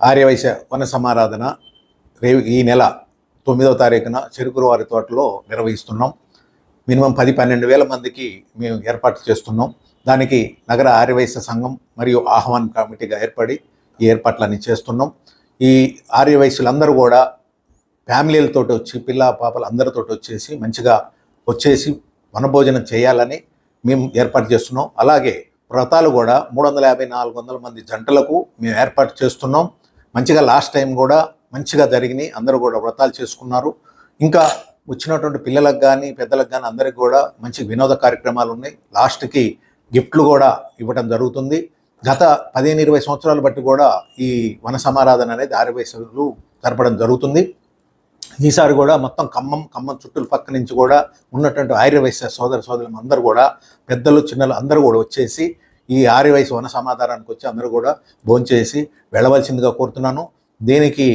ఆర్యవైశ్య వన సమారాధన రేవు ఈ నెల తొమ్మిదవ తారీఖున చెరుకురువారి తోటలో నిర్వహిస్తున్నాం. మినిమం పది పన్నెండు వేల మందికి మేము ఏర్పాటు చేస్తున్నాం. దానికి నగర ఆర్యవైశ్య సంఘం మరియు ఆహ్వాన్ కమిటీగా ఏర్పడి ఈ ఏర్పాట్లన్నీ చేస్తున్నాం. ఈ ఆర్యవైశ్యులందరూ కూడా ఫ్యామిలీలతో వచ్చి పిల్ల పాపలు అందరితో వచ్చేసి మంచిగా వచ్చేసి వనభోజనం చేయాలని మేము ఏర్పాటు చేస్తున్నాం. అలాగే వ్రతాలు కూడా మూడు వందల యాభై నాలుగు వందల మంది జంటలకు మేము ఏర్పాటు చేస్తున్నాం. మంచిగా లాస్ట్ టైం కూడా మంచిగా జరిగినాయి. అందరూ కూడా వ్రతాలు చేసుకున్నారు. ఇంకా వచ్చినటువంటి పిల్లలకు కానీ పెద్దలకు కానీ అందరికి కూడా మంచి వినోద కార్యక్రమాలు ఉన్నాయి. లాస్ట్కి గిఫ్ట్లు కూడా ఇవ్వడం జరుగుతుంది. గత పదిహేను ఇరవై సంవత్సరాలు బట్టి కూడా ఈ వన సమారాధన అనేది ఆర్యవైశ్యులు జరపడం జరుగుతుంది. ఈసారి కూడా మొత్తం ఖమ్మం ఖమ్మం చుట్టూ పక్క నుంచి కూడా ఉన్నటువంటి ఆర్యవైశ్య సోదర సోదరులు అందరూ కూడా పెద్దలు చిన్నలు అందరూ కూడా వచ్చేసి ఈ ఆర్యవైశ్య వన సమాధానానికి వచ్చి అందరూ కూడా భోంచేసి వెళ్ళవలసిందిగా కోరుతున్నాను. దీనికి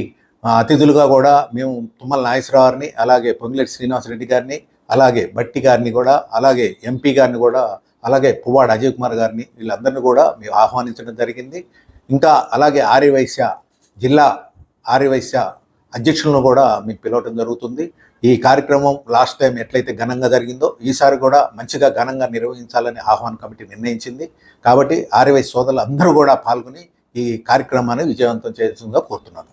అతిథులుగా కూడా మేము తుమ్మల నాగేశ్వరరావు గారిని అలాగే పొంగిలెట్టి శ్రీనివాసరెడ్డి గారిని అలాగే బట్టి గారిని కూడా అలాగే ఎంపీ గారిని కూడా అలాగే పువ్వాడ అజయ్ కుమార్ గారిని వీళ్ళందరినీ కూడా మేము ఆహ్వానించడం జరిగింది. ఇంకా అలాగే ఆర్యవైశ్య జిల్లా ఆర్యవైశ్య అధ్యక్షులను కూడా మీకు పిలవటం జరుగుతుంది. ఈ కార్యక్రమం లాస్ట్ టైం ఎట్లయితే ఘనంగా జరిగిందో ఈసారి కూడా మంచిగా ఘనంగా నిర్వహించాలని ఆహ్వాన కమిటీ నిర్ణయించింది. కాబట్టి ఆర్యవై సోదరులు అందరూ కూడా పాల్గొని ఈ కార్యక్రమాన్ని విజయవంతం చేయాల్సిందిగా కోరుతున్నాను.